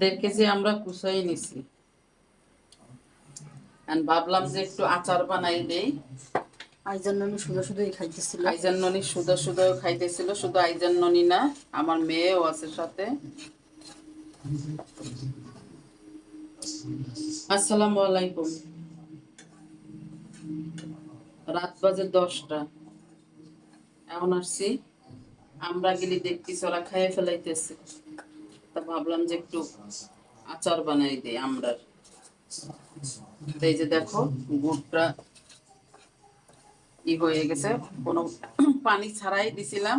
দেড় কেজি আমরা কুচাই নিছি। ভাবলাম যে একটু আচার বানাই দেই। নানু শুধু শুধুই খাইতেছিল? আইজান ননি সুদা সুদাও খাইতেছিল শুধু আইজান ননি না আমার মেয়েও আছে সাথে। আসসালামু আলাইকুম। রাত বাজে দশটা। এখন আসছি। আমরা গেলি দেখতেছি ওরা খাইয়ে ফেলাইতেছে। ভাবলাম যে একটু আচার বানাই দিই আমরার এই যে দেখো, গুড়টা ই হয়ে গেছে। কোনো পানি ছাড়াই দিছিলাম।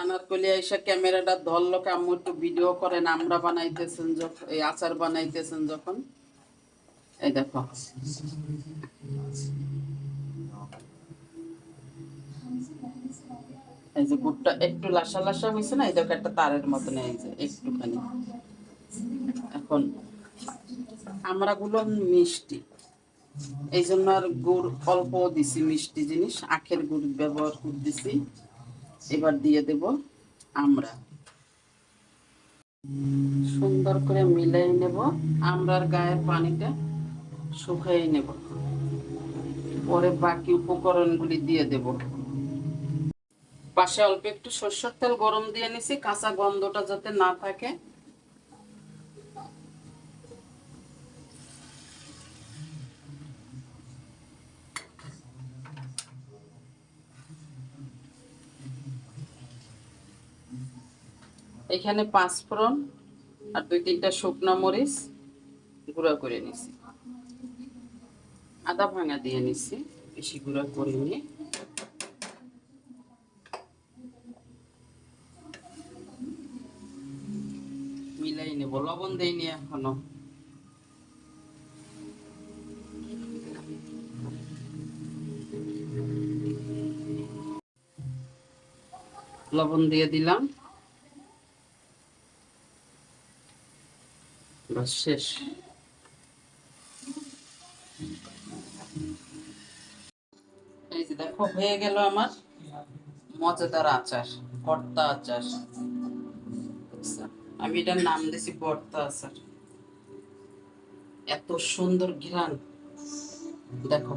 আনার কলি ক্যামেরাটা ধরলো আম্মু একটু ভিডিও করেন আমরা বানাইতেছেন যখন এই আচার বানাইতেছেন যখন। এই দেখো। এই যে গুড়টা একটু লাসা লাসা হয়েছে না, এই দেখো একটা তারের মতন এই যে একটুখানি। এখন মিষ্টি। এই জন্য আর গুড় অল্প দিছি মিষ্টি জিনিস, আখের গুড় ব্যবহার করতেছি। এবার দিয়ে দেব আমরা। সুন্দর করে মিলাই নেব, আমরার গায়ের পানিটা শুকাই নেব। পরে বাকি উপকরণগুলি দিয়ে দেব। পাশে অল্প একটু সর্ষের তেল গরম দিয়ে নিছি, কাঁচা গন্ধটা যাতে না থাকে। এখানে পাঁচ ফোড়ন আর দুই তিনটা শুকনো মরিচ গুঁড়া করে নিছি। আদা ভাঙা দিয়ে নিছি, বেশি গুঁড়া করিনি। মিলাই নেব লবণ দেয়নি এখনও। লবণ দিয়ে দিলাম। শেষ। এই যে দেখো, হয়ে গেল আমার মজাদার আচার, কর্তা আচার। আমি এটার নাম দিছি বর্তা আচার। এত সুন্দর ঘ্রাণ। দেখো।